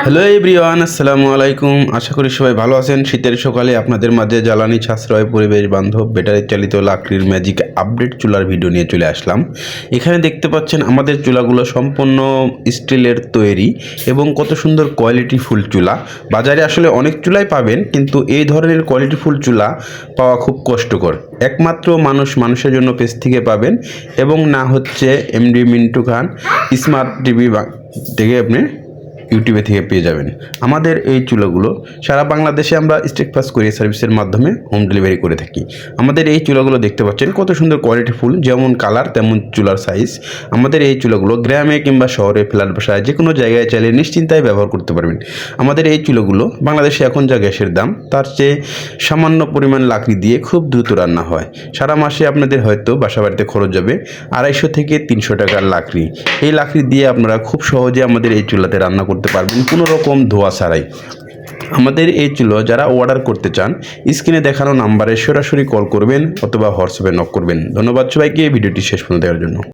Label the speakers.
Speaker 1: Hello everyone আসসালামু আলাইকুম আশা করি সবাই ভালো আছেন। শীতের সকালে আপনাদের মাঝে জ্বালানি সাশ্রয়, পরিবেশ বান্ধব, ব্যাটারি চালিত লাকড়ির ম্যাজিক আপডেট চুলার ভিডিও নিয়ে চলে আসলাম। এখানে দেখতে পাচ্ছেন আমাদের চুলাগুলো সম্পূর্ণ স্টিলের তৈরি এবং কত সুন্দর কোয়ালিটি ফুল চুলা। বাজারে আসলে অনেক চুলাই পাবেন, কিন্তু এই ধরনের কোয়ালিটি ফুল চুলা পাওয়া খুব কষ্টকর। একমাত্র মানুষ মানুষের জন্য পেজ থেকে পাবেন এবং না হচ্ছে MD Mintu Khan smart TV থেকে আপনি ইউটিউবে থেকে পেয়ে যাবেন। আমাদের এই চুলাগুলো সারা বাংলাদেশে আমরা স্টেকফাস্ট কোরিয়ার সার্ভিসের মাধ্যমে হোম ডেলিভারি করে থাকি। আমাদের এই চুলাগুলো দেখতে পাচ্ছেন, কত সুন্দর কোয়ালিটি ফুল যেমন কালার তেমন চুলার সাইজ আমাদের এই চুলাগুলো গ্রামে কিংবা শহরে, ফ্ল্যাট বাসায় যে কোনো জায়গায় চাইলে নিশ্চিন্তায় ব্যবহার করতে পারবেন। আমাদের এই চুলাগুলো বাংলাদেশে এখন যা গ্যাসের দাম, তার চেয়ে সামান্য পরিমাণ লাকড়ি দিয়ে খুব দ্রুত রান্না হয়। সারা মাসে আপনাদের হয়তো বাসা বাড়িতে খরচ যাবে আড়াইশো থেকে তিনশো টাকার লাকড়ি। এই লাকড়ি দিয়ে আপনারা খুব সহজে আমাদের এই চুলাতে রান্না করতে পারবেন কোনো রকম ধোয়া ছাড়াই। আমাদের এই চুলো যারা অর্ডার করতে চান স্ক্রিনে দেখানো নাম্বারে সরাসরি কল করবেন অথবা হোয়াটসঅ্যাপে নক করবেন। ধন্যবাদ সবাইকে ভিডিওটি শেষ পর্যন্ত দেওয়ার জন্য।